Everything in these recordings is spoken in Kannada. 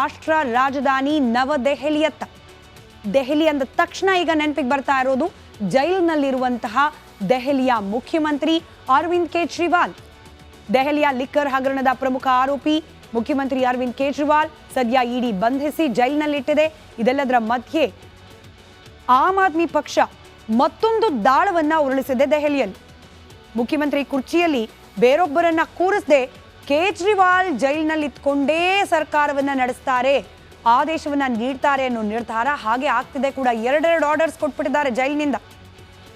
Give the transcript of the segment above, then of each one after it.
ರಾಷ್ಟ್ರ ರಾಜಧಾನಿ ನವದೆಹಲಿಯತ್ತ. ದೆಹಲಿ ಅಂದ ತಕ್ಷಣ ಈಗ ನೆನಪಿಗೆ ಬರ್ತಾ ಇರೋದು ಜೈಲಿನಲ್ಲಿರುವಂತಹ ದೆಹಲಿಯ ಮುಖ್ಯಮಂತ್ರಿ ಅರವಿಂದ್ ಕೇಜ್ರಿವಾಲ್. ದೆಹಲಿಯ ಲಿಕ್ಕರ್ ಹಗರಣದ ಪ್ರಮುಖ ಆರೋಪಿ ಮುಖ್ಯಮಂತ್ರಿ ಅರವಿಂದ್ ಕೇಜ್ರಿವಾಲ್ ಸದ್ಯ ಇಡಿ ಬಂಧಿಸಿ ಜೈಲಿನಲ್ಲಿಟ್ಟಿದೆ. ಇದೆಲ್ಲದರ ಮಧ್ಯೆ ಆಮ್ ಆದ್ಮಿ ಪಕ್ಷ ಮತ್ತೊಂದು ದಾಳವನ್ನ ಉರುಳಿಸಿದೆ ದೆಹಲಿಯಲ್ಲಿ. ಮುಖ್ಯಮಂತ್ರಿ ಕುರ್ಚಿಯಲ್ಲಿ ಬೇರೊಬ್ಬರನ್ನ ಕೂರಿಸದೆ ಕೇಜ್ರಿವಾಲ್ ಜೈಲಿನಲ್ಲಿ ಇತ್ಕೊಂಡೇ ಸರ್ಕಾರವನ್ನ ನಡೆಸ್ತಾರೆ, ಆದೇಶವನ್ನ ನೀಡ್ತಾರೆ ಅನ್ನೋ ನಿರ್ಧಾರ ಹಾಗೆ ಆಗ್ತಿದೆ ಕೂಡ. ಎರಡೆರಡು ಆರ್ಡರ್ಸ್ ಕೊಟ್ಬಿಟ್ಟಿದ್ದಾರೆ ಜೈಲಿನಿಂದ.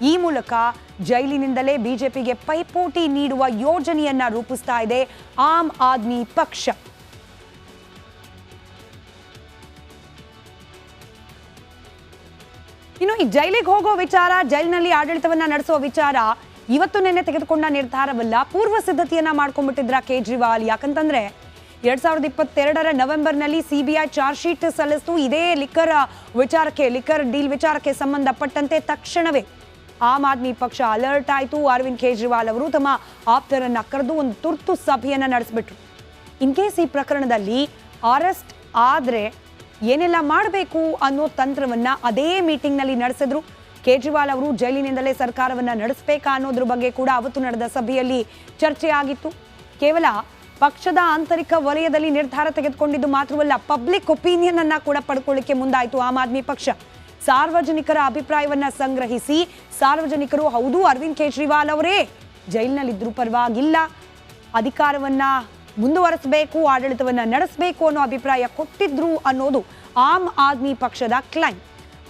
ಈ ಮೂಲಕ ಜೈಲಿನಿಂದಲೇ ಬಿಜೆಪಿಗೆ ಪೈಪೋಟಿ ನೀಡುವ ಯೋಜನೆಯನ್ನ ರೂಪಿಸ್ತಾ ಇದೆ ಆಮ್ ಆದ್ಮಿ ಪಕ್ಷ. ಇನ್ನು ಈ ಜೈಲಿಗೆ ಹೋಗೋ ವಿಚಾರ, ಜೈಲಿನಲ್ಲಿ ಆಡಳಿತವನ್ನ ನಡೆಸೋ ವಿಚಾರ ಇವತ್ತು ನಿನ್ನೆ ತೆಗೆದುಕೊಂಡ ನಿರ್ಧಾರವಲ್ಲ, ಪೂರ್ವ ಸಿದ್ಧತೆಯನ್ನ ಮಾಡ್ಕೊಂಡ್ಬಿಟ್ಟಿದ್ರ ಕೇಜ್ರಿವಾಲ್. ಯಾಕಂತಂದ್ರೆ ಎರಡ್ ಸಾವಿರದ ಇಪ್ಪತ್ತೆರಡರ ನವೆಂಬರ್ನಲ್ಲಿ ಸಿಬಿಐ ಚಾರ್ಜ್ ಶೀಟ್ ಸಲ್ಲಿಸಿತು. ಇದೇ ಲಿಕ್ಕರ್ ವಿಚಾರಕ್ಕೆ, ಲಿಕ್ಕರ್ ಡೀಲ್ ವಿಚಾರಕ್ಕೆ ಸಂಬಂಧಪಟ್ಟಂತೆ ತಕ್ಷಣವೇ ಆಮ್ ಆದ್ಮಿ ಪಕ್ಷ ಅಲರ್ಟ್ ಆಯಿತು. ಅರವಿಂದ್ ಕೇಜ್ರಿವಾಲ್ ಅವರು ತಮ್ಮ ಆಪ್ತರನ್ನ ಕರೆದು ಒಂದು ತುರ್ತು ಸಭೆಯನ್ನ ನಡೆಸಿಬಿಟ್ರು. ಇನ್ ಕೇಸ್ ಈ ಪ್ರಕರಣದಲ್ಲಿ ಅರೆಸ್ಟ್ ಆದ್ರೆ ಏನೆಲ್ಲ ಮಾಡಬೇಕು ಅನ್ನೋ ತಂತ್ರವನ್ನ ಅದೇ ಮೀಟಿಂಗ್ನಲ್ಲಿ ನಡೆಸಿದ್ರು. ಕೇಜ್ರಿವಾಲ್ ಅವರು ಜೈಲಿನಿಂದಲೇ ಸರ್ಕಾರವನ್ನು ನಡೆಸಬೇಕಾ ಅನ್ನೋದ್ರ ಬಗ್ಗೆ ಕೂಡ ಅವತ್ತು ನಡೆದ ಸಭೆಯಲ್ಲಿ ಚರ್ಚೆ ಆಗಿತ್ತು ಕೇವಲ ಪಕ್ಷದ ಆಂತರಿಕ ವಲಯದಲ್ಲಿ ನಿರ್ಧಾರ ತೆಗೆದುಕೊಂಡಿದ್ದು ಮಾತ್ರವಲ್ಲ ಪಬ್ಲಿಕ್ ಒಪಿನಿಯನ್ ಅನ್ನ ಕೂಡ ಪಡ್ಕೊಳ್ಳಿಕ್ಕೆ ಮುಂದಾಯಿತು ಆಮ್ ಆದ್ಮಿ ಪಕ್ಷ. ಸಾರ್ವಜನಿಕರ ಅಭಿಪ್ರಾಯವನ್ನ ಸಂಗ್ರಹಿಸಿ, ಸಾರ್ವಜನಿಕರು ಹೌದು ಅರವಿಂದ್ ಕೇಜ್ರಿವಾಲ್ ಅವರೇ ಜೈಲಿನಲ್ಲಿದ್ದರೂ ಪರವಾಗಿಲ್ಲ, ಅಧಿಕಾರವನ್ನ ಮುಂದುವರಿಸಬೇಕು, ಆಡಳಿತವನ್ನ ನಡೆಸಬೇಕು ಅನ್ನೋ ಅಭಿಪ್ರಾಯ ಕೊಟ್ಟಿದ್ರು ಅನ್ನೋದು ಆಮ್ ಆದ್ಮಿ ಪಕ್ಷದ ಕ್ಲೈಮ್.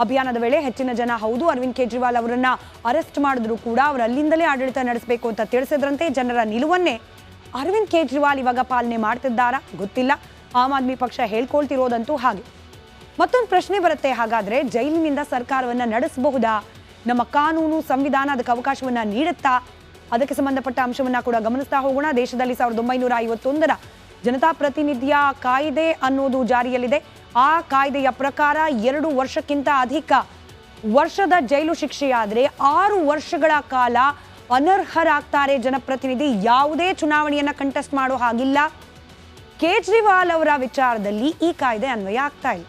ಅಭಿಯಾನದ ವೇಳೆ ಹೆಚ್ಚಿನ ಜನ, ಹೌದು, ಅರವಿಂದ್ ಕೇಜ್ರಿವಾಲ್ ಅವರನ್ನ ಅರೆಸ್ಟ್ ಮಾಡಿದ್ರು ಕೂಡ ಅವರು ಅಲ್ಲಿಂದಲೇ ಆಡಳಿತ ನಡೆಸಬೇಕು ಅಂತ ತಿಳಿಸಿದ್ರಂತೆ ಜನರ ನಿಲುವನ್ನೇ ಅರವಿಂದ್ ಕೇಜ್ರಿವಾಲ್ ಇವಾಗ ಪಾಲನೆ ಮಾಡ್ತಿದ್ದಾರಾ? ಗೊತ್ತಿಲ್ಲ. ಆಮ್ ಆದ್ಮಿ ಪಕ್ಷ ಹೇಳ್ಕೊಳ್ತಿರೋದಂತೂ ಹಾಗೆ. ಮತ್ತೊಂದು ಪ್ರಶ್ನೆ ಬರುತ್ತೆ, ಹಾಗಾದ್ರೆ ಜೈಲಿನಿಂದ ಸರ್ಕಾರವನ್ನ ನಡೆಸಬಹುದಾ? ನಮ್ಮ ಕಾನೂನು, ಸಂವಿಧಾನ ಅದಕ್ಕೆ ಅವಕಾಶವನ್ನ ನೀಡುತ್ತಾ? ಅದಕ್ಕೆ ಸಂಬಂಧಪಟ್ಟ ಅಂಶವನ್ನ ಕೂಡ ಗಮನಿಸ್ತಾ ಹೋಗೋಣ. ದೇಶದಲ್ಲಿ ಸಾವಿರದ ಒಂಬೈನೂರ ಐವತ್ತೊಂದರ ಜನತಾ ಪ್ರತಿನಿಧಿಯ ಕಾಯ್ದೆ ಅನ್ನೋದು ಜಾರಿಯಲ್ಲಿದೆ. ಆ ಕಾಯ್ದೆಯ ಪ್ರಕಾರ ಎರಡು ವರ್ಷಕ್ಕಿಂತ ಅಧಿಕ ವರ್ಷದ ಜೈಲು ಶಿಕ್ಷೆಯಾದರೆ ಆರು ವರ್ಷಗಳ ಕಾಲ ಅನರ್ಹರಾಗ್ತಾರೆ ಜನಪ್ರತಿನಿಧಿ. ಯಾವುದೇ ಚುನಾವಣೆಯನ್ನು ಕಂಟೆಸ್ಟ್ ಮಾಡೋ ಹಾಗಿಲ್ಲ. ಕೇಜ್ರಿವಾಲ್ ಅವರ ವಿಚಾರದಲ್ಲಿ ಈ ಕಾಯ್ದೆ ಅನ್ವಯ ಆಗ್ತಾ ಇಲ್ಲ.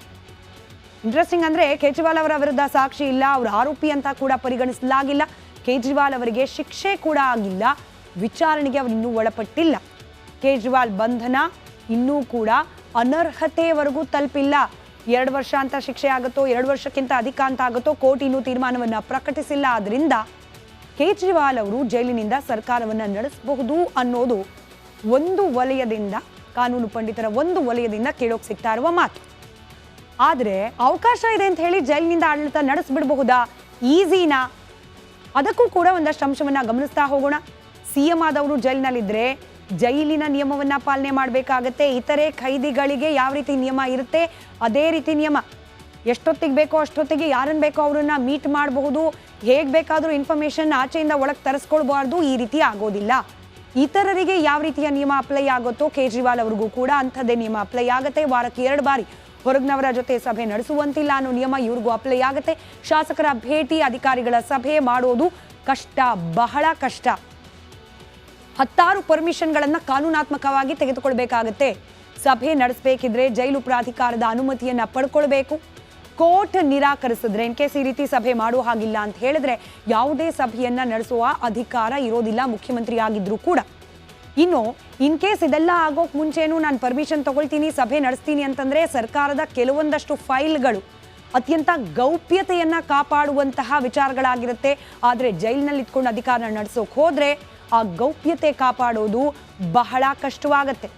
ಇಂಟ್ರೆಸ್ಟಿಂಗ್ ಅಂದ್ರೆ ಕೇಜ್ರಿವಾಲ್ ಅವರ ವಿರುದ್ಧ ಸಾಕ್ಷಿ ಇಲ್ಲ. ಅವರು ಆರೋಪಿ ಅಂತ ಕೂಡ ಪರಿಗಣಿಸಲಾಗಿಲ್ಲ. ಕೇಜ್ರಿವಾಲ್ ಅವರಿಗೆ ಶಿಕ್ಷೆ ಕೂಡ ಆಗಿಲ್ಲ. ವಿಚಾರಣೆಗೆ ಅವರು ಇನ್ನೂ ಒಳಪಟ್ಟಿಲ್ಲ. ಕೇಜ್ರಿವಾಲ್ ಬಂಧನ ಇನ್ನೂ ಕೂಡ ಅನರ್ಹತೆವರೆಗೂ ತಲುಪಿಲ್ಲ. ಎರಡು ವರ್ಷ ಅಂತ ಶಿಕ್ಷೆ ಆಗುತ್ತೋ, ಎರಡು ವರ್ಷಕ್ಕಿಂತ ಅಧಿಕ ಅಂತ ಆಗುತ್ತೋ, ಕೋರ್ಟ್ ಇನ್ನೂ ತೀರ್ಮಾನವನ್ನು ಪ್ರಕಟಿಸಿಲ್ಲ. ಆದ್ರಿಂದ ಕೇಜ್ರಿವಾಲ್ ಅವರು ಜೈಲಿನಿಂದ ಸರ್ಕಾರವನ್ನು ನಡೆಸಬಹುದು ಅನ್ನೋದು ಒಂದು ವಲಯದಿಂದ, ಕಾನೂನು ಪಂಡಿತರ ಒಂದು ವಲಯದಿಂದ ಕೇಳೋಕೆ ಸಿಗ್ತಾ ಇರುವ ಮಾತು. ಆದರೆ ಅವಕಾಶ ಇದೆ ಅಂತ ಹೇಳಿ ಜೈಲಿನಿಂದ ಆಡಳಿತ ನಡೆಸ್ಬಿಡಬಹುದಾ? ಈಸಿನಾ? ಅದಕ್ಕೂ ಕೂಡ ಒಂದಷ್ಟು ಅಂಶವನ್ನು ಗಮನಿಸ್ತಾ ಹೋಗೋಣ. ಸಿಎಂ ಆದವರು ಜೈಲಿನಲ್ಲಿದ್ರೆ ಜೈಲಿನ ನಿಯಮವನ್ನ ಪಾಲನೆ ಮಾಡಬೇಕಾಗತ್ತೆ. ಇತರೆ ಖೈದಿಗಳಿಗೆ ಯಾವ ರೀತಿ ನಿಯಮ ಇರುತ್ತೆ? ಅದೇ ರೀತಿ ನಿಯಮ. ಎಷ್ಟೊತ್ತಿಗೆ ಬೇಕೋ ಅಷ್ಟೊತ್ತಿಗೆ ಯಾರನ್ನು ಬೇಕೋ ಅವರನ್ನು ಮೀಟ್ ಮಾಡಬಹುದು. ಹೇಗೆ ಬೇಕಾದರೂ ಇನ್ಫಾರ್ಮೇಷನ್ ಆಚೆಯಿಂದ ಒಳಗೆ ತರಿಸ್ಕೊಳ್ಬಾರ್ದು. ಈ ರೀತಿ ಆಗೋದಿಲ್ಲ. ಇತರರಿಗೆ ಯಾವ ರೀತಿಯ ನಿಯಮ ಅಪ್ಲೈ ಆಗುತ್ತೋ ಕೇಜ್ರಿವಾಲ್ ಅವ್ರಿಗೂ ಕೂಡ ಅಂಥದ್ದೇ ನಿಯಮ ಅಪ್ಲೈ ಆಗುತ್ತೆ. ವಾರಕ್ಕೆ ಎರಡು ಬಾರಿ ಹೊರಗ್ನವರ ಜೊತೆ ಸಭೆ ನಡೆಸುವಂತಿಲ್ಲ ಅನ್ನೋ ನಿಯಮ ಇವ್ರಿಗೂ ಅಪ್ಲೈ ಆಗುತ್ತೆ. ಶಾಸಕರ ಭೇಟಿ, ಅಧಿಕಾರಿಗಳ ಸಭೆ ಮಾಡೋದು ಕಷ್ಟ, ಬಹಳ ಕಷ್ಟ. ಹತ್ತಾರು ಪರ್ಮಿಷನ್ಗಳನ್ನು ಕಾನೂನಾತ್ಮಕವಾಗಿ ತೆಗೆದುಕೊಳ್ಬೇಕಾಗತ್ತೆ. ಸಭೆ ನಡೆಸಬೇಕಿದ್ರೆ ಜೈಲು ಪ್ರಾಧಿಕಾರದ ಅನುಮತಿಯನ್ನ ಪಡ್ಕೊಳ್ಬೇಕು. ಕೋರ್ಟ್ ನಿರಾಕರಿಸಿದ್ರೆ, ಇನ್ ಕೇಸ್ ಈ ರೀತಿ ಸಭೆ ಮಾಡೋ ಹಾಗಿಲ್ಲ ಅಂತ ಹೇಳಿದ್ರೆ ಯಾವುದೇ ಸಭೆಯನ್ನ ನಡೆಸುವ ಅಧಿಕಾರ ಇರೋದಿಲ್ಲ, ಮುಖ್ಯಮಂತ್ರಿ ಆಗಿದ್ರು ಕೂಡ. ಇನ್ನು, ಇನ್ ಕೇಸ್ ಇದೆಲ್ಲ ಆಗೋಕ್ ಮುಂಚೆನೂ ನಾನು ಪರ್ಮಿಷನ್ ತಗೊಳ್ತೀನಿ, ಸಭೆ ನಡೆಸ್ತೀನಿ ಅಂತಂದ್ರೆ ಸರ್ಕಾರದ ಕೆಲವೊಂದಷ್ಟು ಫೈಲ್ಗಳು ಅತ್ಯಂತ ಗೌಪ್ಯತೆಯನ್ನ ಕಾಪಾಡುವಂತಹ ವಿಚಾರಗಳಾಗಿರುತ್ತೆ. ಆದರೆ ಜೈಲಿನಲ್ಲಿ ಇಟ್ಕೊಂಡು ಅಧಿಕಾರ ನಡೆಸೋಕೆ ಹೋದ್ರೆ ಆ ಗೌಪ್ಯತೆ ಕಾಪಾಡೋದು ಬಹಳ ಕಷ್ಟವಾಗತ್ತೆ.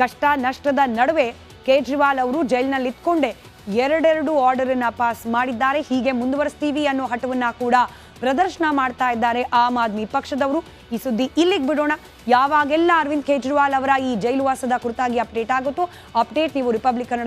ಕಷ್ಟ ನಷ್ಟದ ನಡುವೆ ಕೇಜ್ರಿವಾಲ್ ಅವರು ಜೈಲಿನಲ್ಲಿ ಇದ್ಕೊಂಡೆ. ಎರಡೆರಡು ಆರ್ಡರ್ ಅನ್ನ ಪಾಸ್ ಮಾಡಿದ್ದಾರೆ. ಹೀಗೆ ಮುಂದುವರಿಸ್ತೀವಿ ಅನ್ನೋ ಹಠವನ್ನ ಕೂಡ ಪ್ರದರ್ಶನ ಮಾಡ್ತಾ ಇದ್ದಾರೆ ಆಮ್ ಆದ್ಮಿ ಪಕ್ಷದವರು. ಈ ಸುದ್ದಿ ಇಲ್ಲಿಗೆ ಬಿಡೋಣ. ಯಾವಾಗೆಲ್ಲ ಅರವಿಂದ್ ಕೇಜ್ರಿವಾಲ್ ಅವರ ಈ ಜೈಲುವಾಸದ ಕುರಿತಾಗಿ ಅಪ್ಡೇಟ್ ಆಗುತ್ತೋ ಅಪ್ಡೇಟ್ ನೀವು ರಿಪಬ್ಲಿಕ್